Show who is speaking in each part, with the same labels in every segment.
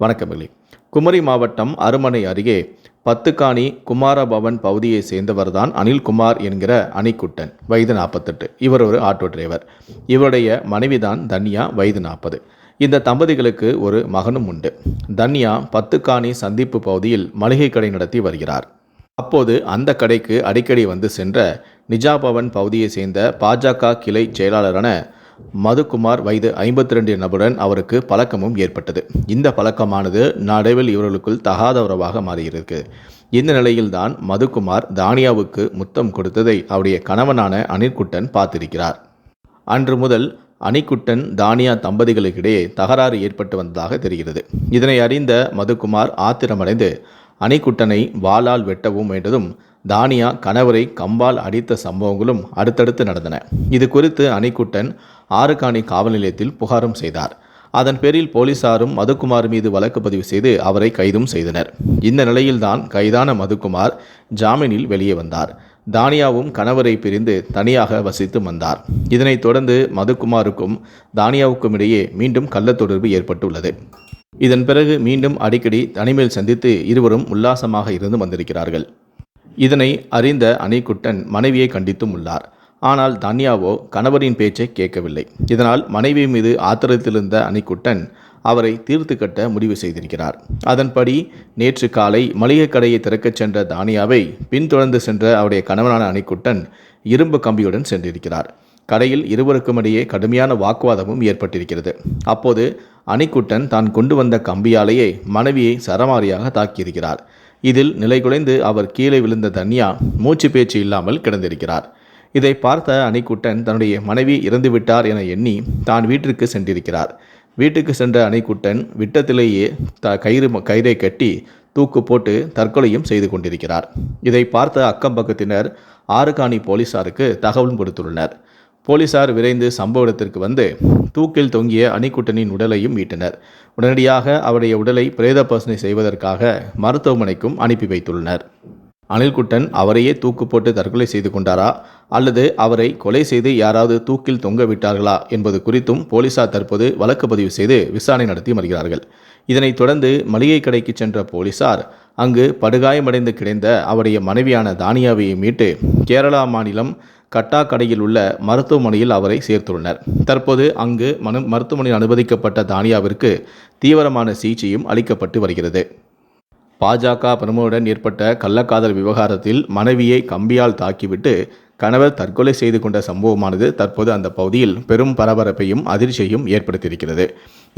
Speaker 1: வணக்கமில்லை குமரி மாவட்டம் அருமனை அருகே பத்துக்காணி குமாரபவன் பகுதியை சேர்ந்தவர்தான் அனில்குமார் என்கிற அணிக்குட்டன் வயது நாற்பத்தெட்டு. இவர் ஒரு ஆட்டோ டிரைவர். இவருடைய மனைவிதான் தன்யா வயது நாற்பது. இந்த தம்பதிகளுக்கு ஒரு மகனும் உண்டு. தன்யா பத்துக்காணி சந்திப்பு பகுதியில் மளிகை கடை நடத்தி வருகிறார். அப்போது அந்த கடைக்கு அடிக்கடி வந்து சென்ற நிஜாபவன் பகுதியை சேர்ந்த பாஜக கிளை செயலாளரான மதுக்குமார் வயது ஐம்பத்தி ரெண்டு நபருடன் அவருக்கு பழக்கமும் ஏற்பட்டது. இந்த பழக்கமானது நடைவில் இவர்களுக்குள் தகாத உறவாக மாறியிருக்கு. இந்த நிலையில்தான் மதுக்குமார் தானியாவுக்கு முத்தம் கொடுத்ததை அவருடைய கணவனான அனிர்குட்டன் பார்த்திருக்கிறார். அன்று முதல் அணிக்குட்டன் தானியா தம்பதிகளுக்கிடையே தகராறு ஏற்பட்டு வந்ததாக தெரிகிறது. இதனை அறிந்த மதுக்குமார் ஆத்திரமடைந்து அணிக்குட்டனை வாளால் வெட்டவும் வேண்டதும் தானியா கணவரை கம்பால் அடித்த சம்பவங்களும் அடுத்தடுத்து நடந்தன. இது குறித்து அணிக்குட்டன் ஆறுகாணி காவல் நிலையத்தில் புகாரும் செய்தார். அதன் பேரில் போலீசாரும் மதுக்குமார் மீது வழக்கு பதிவு செய்து அவரை கைதும் செய்தனர். இந்த நிலையில்தான் கைதான மதுக்குமார் ஜாமீனில் வெளியே வந்தார். தானியாவும் கணவரை பிரிந்து தனியாக வசித்து வந்தார். இதனைத் தொடர்ந்து மதுக்குமாருக்கும் தானியாவுக்கும் இடையே மீண்டும் கள்ளத்தொடர்பு ஏற்பட்டுள்ளது. இதன் பிறகு மீண்டும் அடிக்கடி தனிமேல் சந்தித்து இருவரும் உல்லாசமாக இருந்து வந்திருக்கிறார்கள். இதனை அறிந்த அணிக்குட்டன் மனைவியை கண்டித்தும் உள்ளார். ஆனால் தன்யாவோ கணவரின் பேச்சை கேட்கவில்லை. இதனால் மனைவி மீது ஆத்திரத்திலிருந்த அணிக்குட்டன் அவரை தீர்த்து கட்ட முடிவு செய்திருக்கிறார். அதன்படி நேற்று காலை மளிகை கடையை திறக்கச் சென்ற தானியாவை பின்தொடர்ந்து சென்ற அவருடைய கணவனான அணிக்குட்டன் இரும்பு கம்பியுடன் சென்றிருக்கிறார். கடையில் இருவருக்கும் இடையே கடுமையான வாக்குவாதமும் ஏற்பட்டிருக்கிறது. அப்போது அணிக்குட்டன் தான் கொண்டு வந்த கம்பியாலேயே மனைவியை சரமாரியாக தாக்கியிருக்கிறார். இதில் நிலைகுலைந்து அவர் கீழே விழுந்த தன்யா மூச்சு பேச்சு இல்லாமல் கிடந்திருக்கிறார். இதை பார்த்த அணிக்குட்டன் தன்னுடைய மனைவி இறந்துவிட்டார் என எண்ணி தான் வீட்டிற்கு சென்றிருக்கிறார். வீட்டுக்கு சென்ற அணிக்குட்டன் விட்டத்திலேயே த கயிறு கயிறை கட்டி தூக்கு போட்டு தற்கொலையும் செய்து கொண்டிருக்கிறார். இதை பார்த்த அக்கம் பக்கத்தினர் ஆறுகாணி போலீசாருக்கு தகவலும் கொடுத்துள்ளனர். போலீசார் விரைந்து சம்பவ இடத்திற்கு வந்து தூக்கில் தொங்கிய அணிக்குட்டனின் உடலையும் மீட்டனர். உடனடியாக அவருடைய உடலை பிரேத பரிசனை செய்வதற்காக மருத்துவமனைக்கும் அனுப்பி வைத்துள்ளனர். அனில்குட்டன் அவரையே தூக்கு போட்டு தற்கொலை செய்து கொண்டாரா? அல்லது அவரை கொலை செய்து யாராவது தூக்கில் தொங்க விட்டார்களா? என்பது குறித்தும் போலீசார் தற்போது வழக்கு பதிவு செய்து விசாரணை நடத்தி வருகிறார்கள். இதனைத் தொடர்ந்து மளிகை கடைக்கு சென்ற போலீசார் அங்கு படுகாயமடைந்து கிடந்த அவருடைய மனைவியான தானியாவை மீட்டு கேரளா மாநிலம் கட்டாக்கடையில் உள்ள மருத்துவமனையில் அவரை சேர்த்துள்ளனர். தற்போது அங்கு மனு மருத்துவமனையில் அனுமதிக்கப்பட்ட தானியாவிற்கு தீவிரமான சிகிச்சையும் அளிக்கப்பட்டு வருகிறது. பாஜக பிரமுகருடன் ஏற்பட்ட கள்ளக்காதல் விவகாரத்தில் மனைவியை கம்பியால் தாக்கிவிட்டு கணவர் தற்கொலை செய்து கொண்ட சம்பவமானது தற்போது அந்த பகுதியில் பெரும் பரபரப்பையும் அதிர்ச்சியையும் ஏற்படுத்தியிருக்கிறது.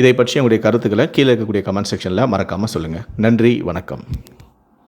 Speaker 1: இதை பற்றி உங்களுடைய கருத்துக்களை கீழே இருக்கக்கூடிய கமெண்ட் செக்ஷனில் மறக்காமல் சொல்லுங்கள் நன்றி வணக்கம்.